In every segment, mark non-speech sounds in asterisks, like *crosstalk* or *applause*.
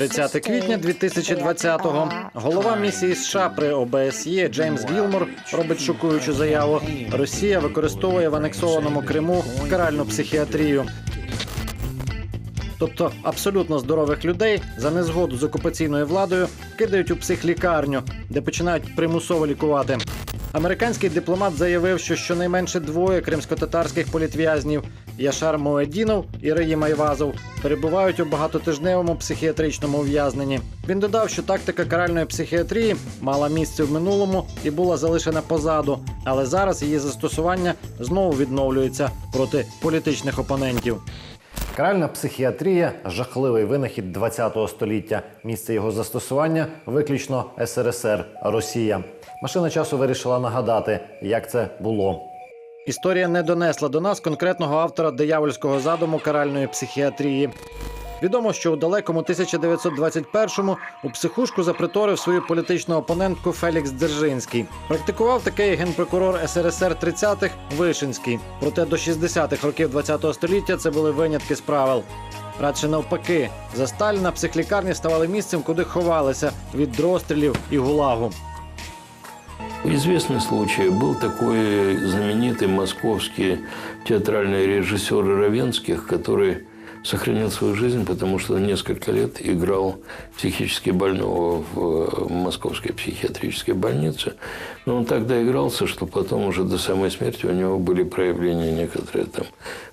30 квітня 2020-го голова місії США при ОБСЄ Джеймс Гілмор робить шокуючу заяву. Росія використовує в анексованому Криму каральну психіатрію. Тобто абсолютно здорових людей за незгоду з окупаційною владою кидають у психлікарню, де починають примусово лікувати. Американський дипломат заявив, що щонайменше двоє кримсько-татарських політв'язнів Яшар Моедінов і Раїм Айвазов перебувають у багатотижневому психіатричному ув'язненні. Він додав, що тактика каральної психіатрії мала місце в минулому і була залишена позаду, але зараз її застосування знову відновлюється проти політичних опонентів. Каральна психіатрія жахливий винахід ХХ століття. Місце його застосування виключно СРСР, Росія. Машина часу вирішила нагадати, як це було. Історія не донесла до нас конкретного автора диявольського задуму каральної психіатрії. Відомо, що у далекому 1921-му у психушку заприторив свою політичну опонентку Фелікс Дзержинський. Практикував такий генпрокурор СРСР 30-х Вишинський. Проте до 60-х років ХХ століття це були винятки з правил. Радше навпаки, за Сталіна психлікарні ставали місцем, куди ховалися від розстрілів і гулагу. Известный случай. Был такой знаменитый московский театральный режиссер Равенских, который сохранил свою жизнь, потому что несколько лет играл психически больного в московской психиатрической больнице. Но он так игрался, что потом уже до самой смерти у него были проявления некоторые там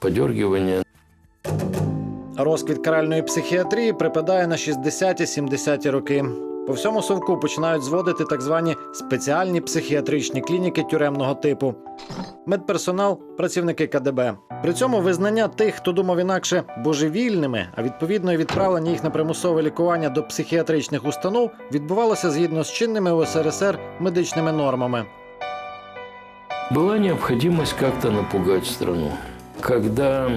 подергивания, Розквіт каральної психіатрії припадає на 60-70-ті роки. По всьому совку починають зводити так звані спеціальні психіатричні клініки тюремного типу. Медперсонал, працівники КДБ. При цьому визнання тих, хто думав інакше божевільними, а відповідно і відправлення їх на примусове лікування до психіатричних установ відбувалося згідно з чинними у СРСР медичними нормами. Была необходимость как-то напугать страну. Когда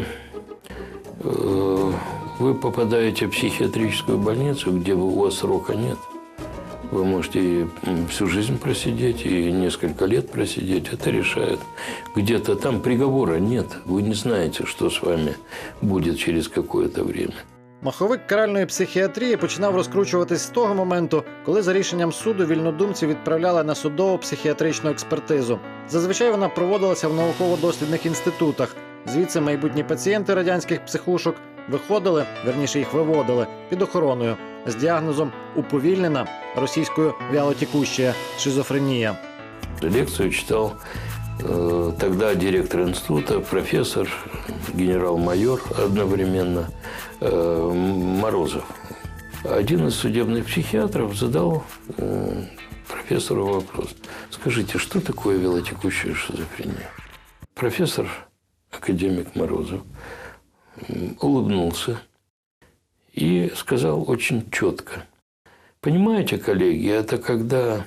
э, вы попадаете в психиатрическую больницу, где вы- у вас срока нет, вы можете и м, всю жизнь просидеть, и несколько лет просидеть, это решает. Где-то там приговора нет, вы не знаете, что с вами будет через какое-то время. Маховик каральної психіатрії починав розкручуватись з того моменту, коли за рішенням суду вільнодумців відправляли на судову психіатричну експертизу. Зазвичай вона проводилася в науково-дослідних інститутах. Звідси майбутні пацієнти радянських психушок виходили, верніше їх виводили під охороною з діагнозом уповільнена російською вялотекущая шизофренія. Лекцию читал э, тогда директор института, профессор, генерал-майор одновременно э, Морозов. Один из судебных психиатров задал э, профессору вопрос. Скажите, что такое велотекущая шизофрения? Профессор, академик Морозов, м, улыбнулся и сказал очень четко. Понимаете, коллеги, это когда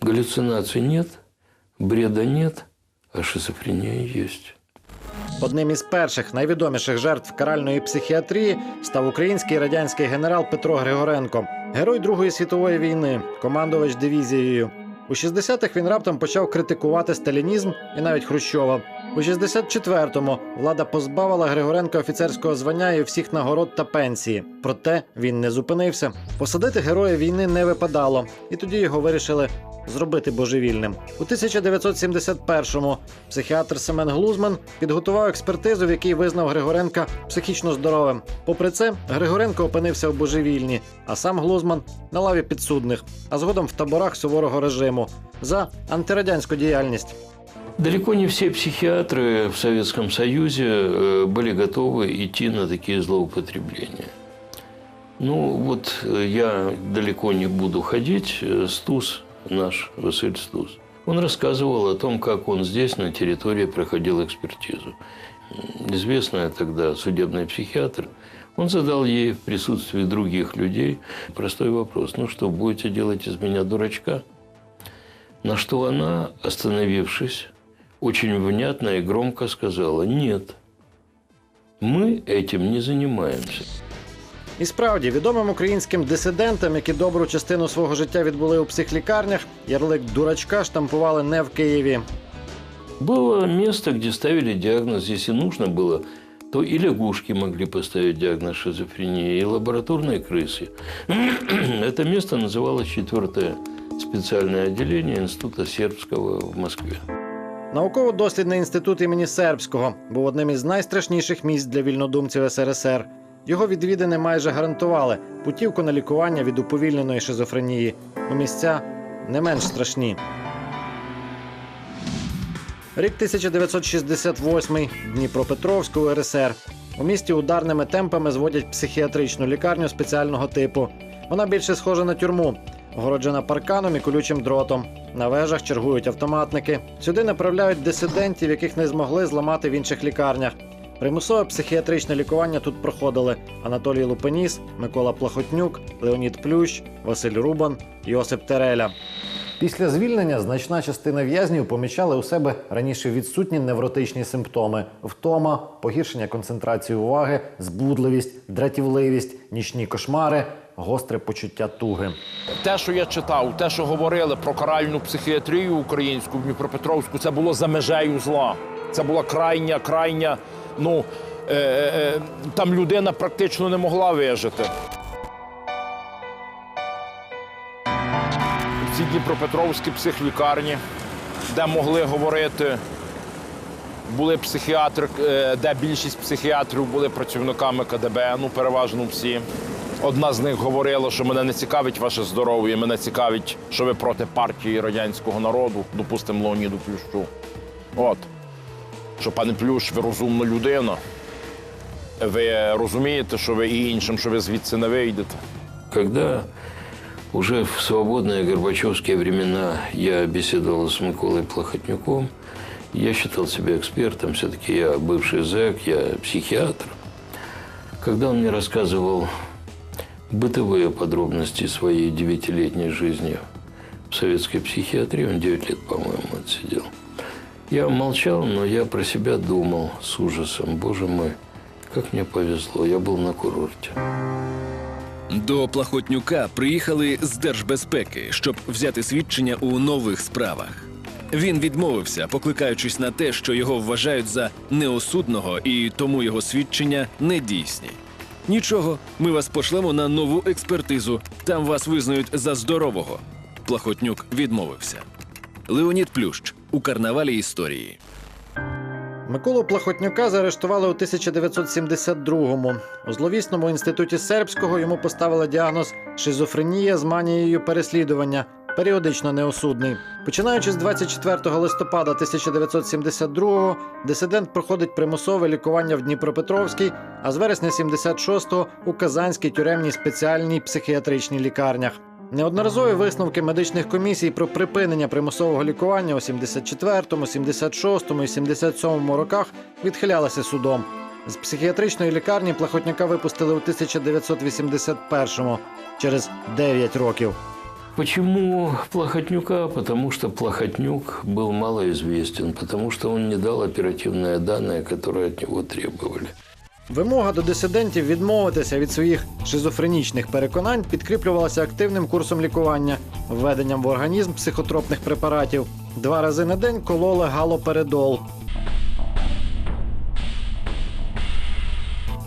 Галлюцинаций нет, бреда нет, а шизофрения есть. Одним із перших найвідоміших жертв каральної психіатрії став український радянський генерал Петро Григоренко, герой Другої світової війни, командувач дивізією. У 60-х він раптом почав критикувати сталінізм і навіть Хрущова. У 64-му влада позбавила Григоренка офіцерського звання і всіх нагород та пенсії. Проте він не зупинився. Посадити героя війни не випадало, і тоді його вирішили зробити божевільним. У 1971-му психіатр Семен Глузман підготував експертизу, в якій визнав Григоренка психічно здоровим. Попри це, Григоренко опинився в божевільні, а сам Глузман на лаві підсудних, а згодом в таборах суворого режиму за антирадянську діяльність. Далеко не все психиатры в Советском Союзе э, были готовы идти на такие злоупотребления. Ну, вот э, я далеко не буду ходить. Э, Стус, наш Василь Стус, он рассказывал о том, как он здесь, на территории, проходил экспертизу. Известная тогда судебный психиатр, он задал ей в присутствии других людей простой вопрос. Ну что, будете делать из меня дурачка? На что она, остановившись, очень внятно и громко сказала «Нет, мы этим не занимаемся». І справді відомим українським дисидентам, які добру частину свого життя відбули у психлікарнях, ярлик дурачка штампували не в Києві. Было место, где ставили диагноз, если нужно было то и лягушки могли поставить диагноз шизофрения, и лабораторные крысы. Это место *clears throat* называлось четвертое специальное отделение Института сербского в Москве. Науково-дослідний інститут імені Сербського був одним із найстрашніших місць для вільнодумців СРСР. Його відвідини майже гарантували путівку на лікування від уповільненої шизофренії. У місця не менш страшні. Рік 1968 Дніпропетровську УРСР. У місті ударними темпами зводять психіатричну лікарню спеціального типу. Вона більше схожа на тюрму, огороджена парканом і колючим дротом. На вежах чергують автоматники. Сюди направляють дисидентів, яких не змогли зламати в інших лікарнях. Примусове психіатричне лікування тут проходили Анатолій Лупеніс, Микола Плахотнюк, Леонід Плющ, Василь Рубан, Йосип Тереля. Після звільнення значна частина в'язнів помічали у себе раніше відсутні невротичні симптоми: втома, погіршення концентрації уваги, збудливість, дратівливість, нічні кошмари, гостре почуття туги. Те, що я читав, те, що говорили про каральну психіатрію українську в Дніпропетровську, це було за межею зла. Це була крайня, крайня. Ну е, е, там людина практично не могла вижити. Ці Дніпропетровські психлікарні, де могли говорити, були психіатри, е, де більшість психіатрів були працівниками КДБ, ну переважно всі. Одна з них говорила, що мене не цікавить ваше здоров'я, мене цікавить, що ви проти партії радянського народу, допустимо, Леоніду Плющу. От. Що, пане Плющ, ви розумна людина. Ви розумієте, що ви і іншим, що ви звідси не вийдете. Когда уже в свободные горбачевские времена я беседовал с Миколой Плохотнюком, я считал себя экспертом, все-таки я бывший зэк, я психиатр. Когда он мне рассказывал бытовые подробности своей девятилетней жизни в советской психиатрии, он 9 лет, по-моему, отсидел, я молчал, но я про себя думал с ужасом, боже мой, как мне повезло, я был на курорте. До Плахотнюка приїхали з держбезпеки, щоб взяти свідчення у нових справах. Він відмовився, покликаючись на те, що його вважають за неосудного і тому його свідчення недійсні. Нічого, ми вас пошлемо на нову експертизу. Там вас визнають за здорового. Плахотнюк відмовився. Леонід Плющ у карнавалі історії. Миколу Плахотнюка заарештували у 1972-му. У зловісному інституті сербського йому поставили діагноз шизофренія з манією переслідування, періодично неосудний. Починаючи з 24 листопада 1972-го, дисидент проходить примусове лікування в Дніпропетровській, а з вересня 76-го у Казанській тюремній спеціальній психіатричній лікарнях. Неодноразові висновки медичних комісій про припинення примусового лікування у 74-му, 76-му і 77-му роках відхилялися судом. З психіатричної лікарні Плахотняка випустили у 1981-му, через 9 років. Почему Плохотнюка? Потому что Плохотнюк был малоизвестен, потому что он не дал оперативные данные, которые от него требовали. Вимога до дисидентів відмовитися від своїх шизофренічних переконань підкріплювалася активним курсом лікування, введенням в організм психотропних препаратів. Два рази на день кололи галоперидол.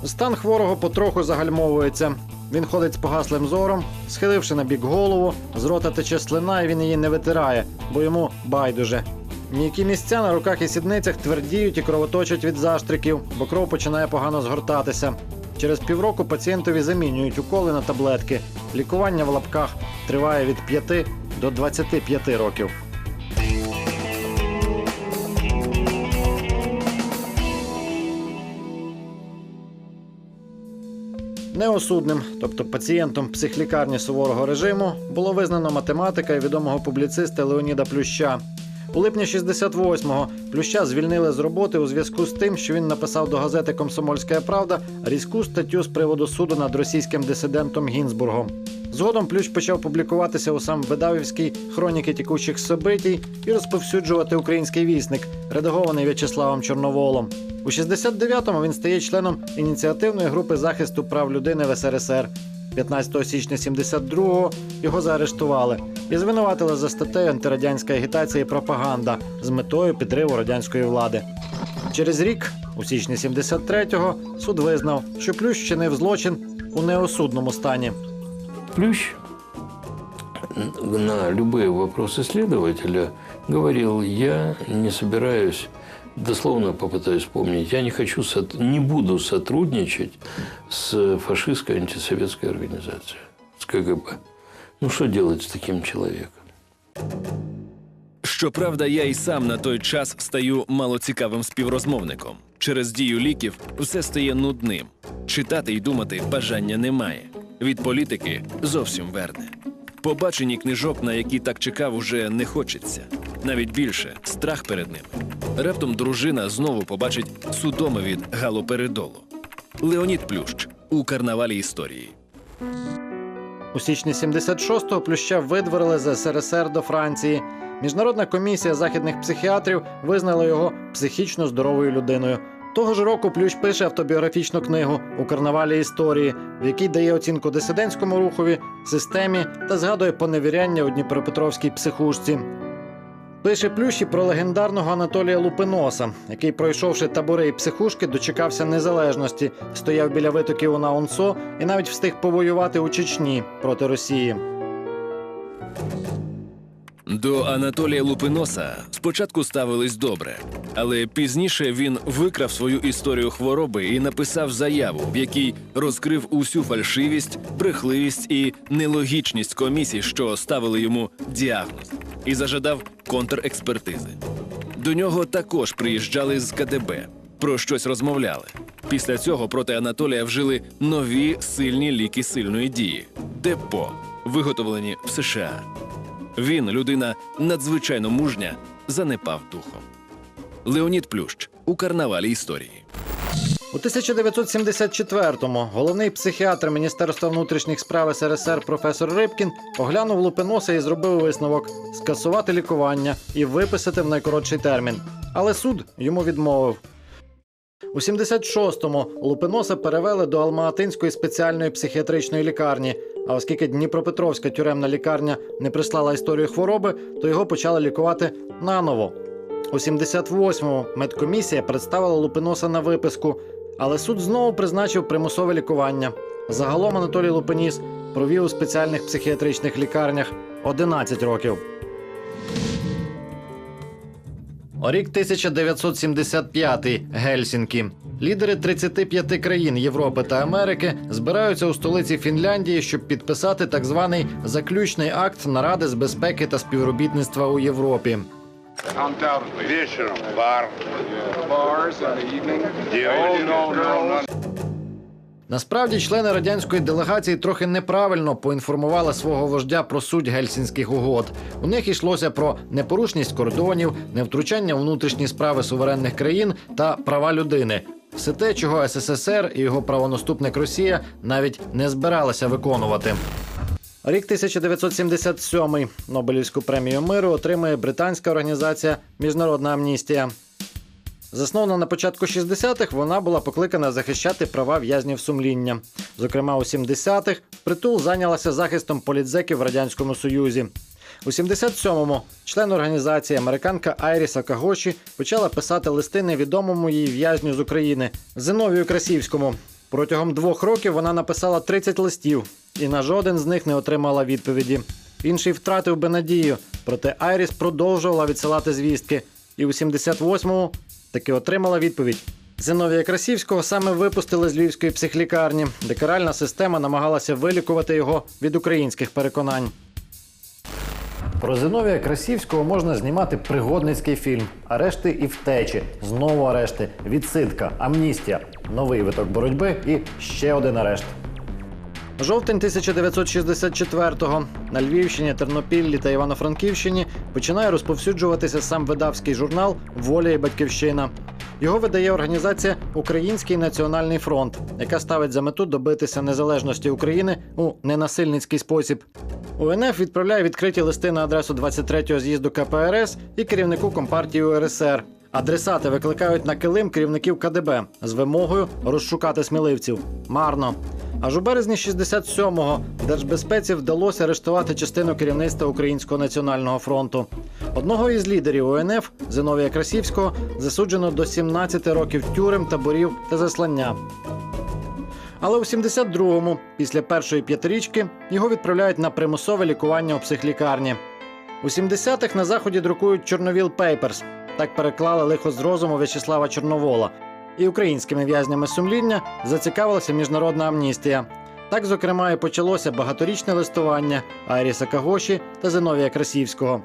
Стан хворого потроху загальмовується. Він ходить з погаслим зором, схиливши на бік голову, з рота тече слина, і він її не витирає, бо йому байдуже. М'які місця на руках і сідницях твердіють і кровоточать від заштриків, бо кров починає погано згортатися. Через півроку пацієнтові замінюють уколи на таблетки. Лікування в лапках триває від 5 до 25 років. Неосудним, тобто пацієнтом психлікарні суворого режиму, було визнано математика і відомого публіциста Леоніда Плюща. У липні 68-го Плюща звільнили з роботи у зв'язку з тим, що він написав до газети Комсомольська правда різку статтю з приводу суду над російським дисидентом Гінзбургом. Згодом Плющ почав публікуватися у сам видавівській хроніки тікучих собитій і розповсюджувати український вісник, редагований В'ячеславом Чорноволом. У 69-му він стає членом ініціативної групи захисту прав людини в СРСР. 15 січня 72-го його заарештували і звинуватили за статтею антирадянська агітація і пропаганда з метою підриву радянської влади. Через рік У січні 73-го суд визнав, що Плющ вчинив злочин у неосудному стані. Плющ на любые вопросы следователя говорил, я не собираюсь, дословно попытаюсь вспомнить, я не хочу, не буду сотрудничать с фашистской антисоветской организацией, с КГБ. Ну что делать с таким человеком? Щоправда, я і сам на той час стаю малоцікавим співрозмовником. Через дію ліків все стає нудним. Читати і думати бажання немає. Від політики зовсім верне. Побачені книжок, на які так чекав, уже не хочеться. Навіть більше страх перед ними. Раптом дружина знову побачить судоми від галоперидолу. Леонід Плющ у карнавалі історії. У січні 76-го Плюща видворили з СРСР до Франції. Міжнародна комісія західних психіатрів визнала його психічно здоровою людиною. Того ж року Плющ пише автобіографічну книгу у карнавалі історії, в якій дає оцінку дисидентському рухові, системі та згадує поневіряння у Дніпропетровській психушці. Пише Плющ і про легендарного Анатолія Лупиноса, який, пройшовши табори і психушки, дочекався незалежності, стояв біля витоків у Наунсо і навіть встиг повоювати у Чечні проти Росії. До Анатолія Лупиноса спочатку ставились добре, але пізніше він викрав свою історію хвороби і написав заяву, в якій розкрив усю фальшивість, брехливість і нелогічність комісій, що ставили йому діагноз, і зажадав контрекспертизи. До нього також приїжджали з КДБ, про щось розмовляли. Після цього проти Анатолія вжили нові сильні ліки сильної дії депо, виготовлені в США. Він, людина надзвичайно мужня, занепав духом. Леонід Плющ у карнавалі історії. У 1974-му головний психіатр Міністерства внутрішніх справ СРСР професор Рибкін оглянув Лупиноса і зробив висновок скасувати лікування і виписати в найкоротший термін. Але суд йому відмовив. У 76-му Лупиноса перевели до Алма-Атинської спеціальної психіатричної лікарні. А оскільки Дніпропетровська тюремна лікарня не прислала історію хвороби, то його почали лікувати наново. У 78-му медкомісія представила Лупиноса на виписку, але суд знову призначив примусове лікування. Загалом Анатолій Лупиніс провів у спеціальних психіатричних лікарнях 11 років. Рік 1975 Гельсінкі. Лідери 35 країн Європи та Америки збираються у столиці Фінляндії, щоб підписати так званий заключний акт наради з безпеки та співробітництва у Європі. Вечером бар. Насправді, члени радянської делегації трохи неправильно поінформували свого вождя про суть гельсінських угод. У них йшлося про непорушність кордонів, невтручання у внутрішні справи суверенних країн та права людини. Все те, чого СССР і його правонаступник Росія навіть не збиралися виконувати. Рік 1977 Нобелівську премію миру отримує британська організація Міжнародна амністія. Заснована на початку 60-х, вона була покликана захищати права в'язнів сумління. Зокрема, у 70-х притул зайнялася захистом політзеків в радянському союзі. У 77-му член організації американка Айріса Кагоші почала писати листи невідомому їй в'язню з України Зиновію Красівському. Протягом двох років вона написала 30 листів, і на жоден з них не отримала відповіді. Інший втратив би надію, проте Айріс продовжувала відсилати звістки. І у 78-му таки отримала відповідь. Зиновія Красівського саме випустили з львівської психлікарні, де каральна система намагалася вилікувати його від українських переконань. Про Зиновія Красівського можна знімати пригодницький фільм Арешти і втечі, знову арешти, відсидка, амністія, новий виток боротьби і ще один арешт. Жовтень 1964-го на Львівщині, Тернопіллі та Івано-Франківщині починає розповсюджуватися сам видавський журнал Воля і Батьківщина. Його видає організація Український національний фронт, яка ставить за мету добитися незалежності України у ненасильницький спосіб. УНФ відправляє відкриті листи на адресу 23-го з'їзду КПРС і керівнику компартії УРСР. Адресати викликають на килим керівників КДБ з вимогою розшукати сміливців. Марно. Аж у березні 67-го держбезпеці вдалося арештувати частину керівництва Українського національного фронту. Одного із лідерів УНФ Зиновія Красівського засуджено до 17 років тюрем, таборів та заслання. Але у 72-му, після першої п'ятирічки, його відправляють на примусове лікування у психлікарні. У 70-х на заході друкують Чорновіл Пейперс. Так переклали лихо з розуму В'ячеслава Чорновола. І українськими в'язнями сумління зацікавилася міжнародна амністія. Так, зокрема, і почалося багаторічне листування Айріса Кагоші та Зиновія Красівського.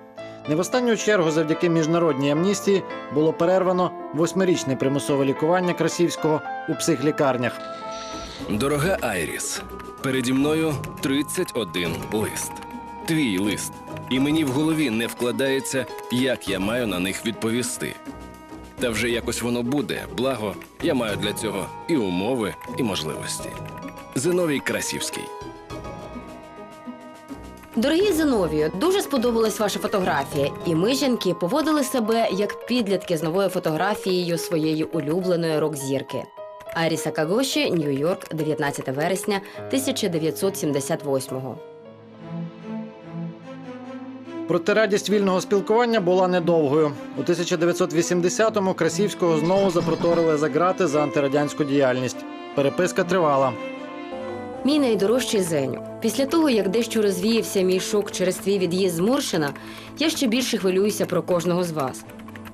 Не в останню чергу, завдяки міжнародній амністії, було перервано восьмирічне примусове лікування Красівського у психлікарнях. Дорога Айріс, переді мною 31 лист. Твій лист. І мені в голові не вкладається, як я маю на них відповісти. Та вже якось воно буде, благо, я маю для цього і умови, і можливості. Зиновій Красівський. Дорогі Зиновію, дуже сподобалась ваша фотографія, і ми, жінки, поводили себе як підлітки з новою фотографією своєї улюбленої рок-зірки. Аріса Кагоші, Нью-Йорк, 19 вересня 1978-го. Проте радість вільного спілкування була недовгою. У 1980-му Красівського знову запроторили за грати за антирадянську діяльність. Переписка тривала. Мій найдорожчий Зеню. Після того, як дещо розвіявся мій шок через твій від'їзд з Моршина, я ще більше хвилююся про кожного з вас.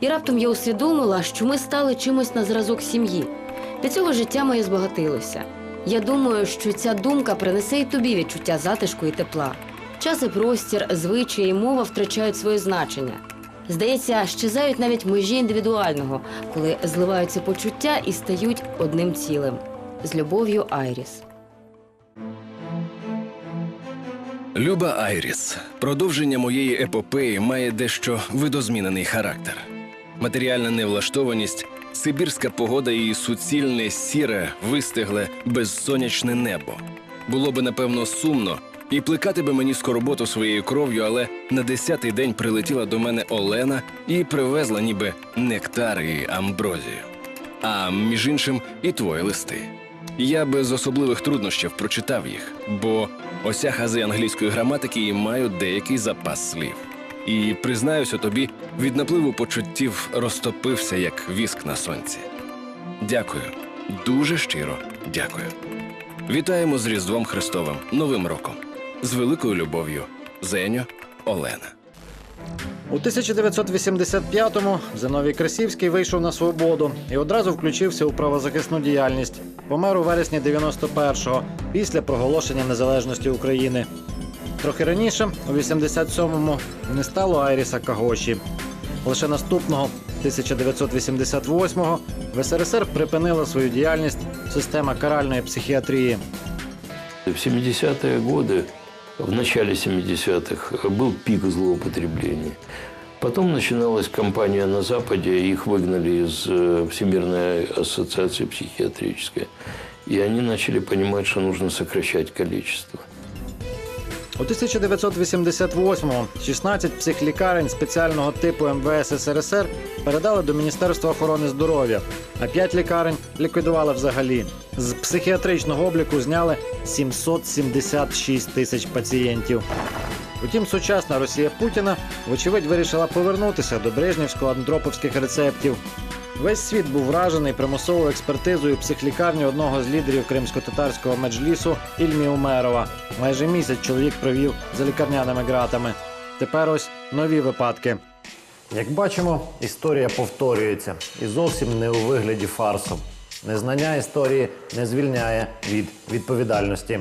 І раптом я усвідомила, що ми стали чимось на зразок сім'ї. Для цього життя моє збагатилося. Я думаю, що ця думка принесе і тобі відчуття затишку і тепла. Час і простір, звичаї і мова втрачають своє значення. Здається, щезають навіть межі індивідуального, коли зливаються почуття і стають одним цілим. З любов'ю Айріс. Люба Айріс. Продовження моєї епопеї має дещо видозмінений характер. Матеріальна невлаштованість, сибірська погода і суцільне, сіре, вистегле, безсонячне небо. Було би, напевно, сумно і плекати би мені скороботу своєю кров'ю, але на десятий день прилетіла до мене Олена і привезла ніби нектар і амброзію. А між іншим, і твої листи. Я без особливих труднощів прочитав їх, бо осяг ази англійської граматики і маю деякий запас слів. І признаюся тобі, від напливу почуттів розтопився як віск на сонці. Дякую, дуже щиро дякую. Вітаємо з Різдвом Христовим, Новим роком. З великою любов'ю, Зеньо, Олена. У 1985-му Зиновій Красівський вийшов на свободу і одразу включився у правозахисну діяльність. Помер у вересні 91-го, після проголошення незалежності України. Трохи раніше, у 87-му, не стало Айріса Кагоші. Лише наступного, 1988-го, в СРСР припинила свою діяльність система каральної психіатрії. В 70-е годы, в начале 70-х, был пик злоупотребления. Потом начиналась кампания на Западе, их выгнали из э, Всемирной ассоциации психиатрической. И они начали понимать, что нужно сокращать количество. У 1988-му 16 психлікарень спеціального типу МВС СРСР передали до Міністерства охорони здоров'я, а 5 лікарень ліквідували взагалі. З психіатричного обліку зняли 776 тисяч пацієнтів. Утім, сучасна Росія Путіна, вочевидь, вирішила повернутися до брежнівсько-андроповських рецептів. Весь світ був вражений примусовою експертизою психлікарні одного з лідерів кримсько-татарського меджлісу Ільмі Умерова. Майже місяць чоловік провів за лікарняними ґратами. Тепер ось нові випадки. Як бачимо, історія повторюється і зовсім не у вигляді фарсу. Незнання історії не звільняє від відповідальності.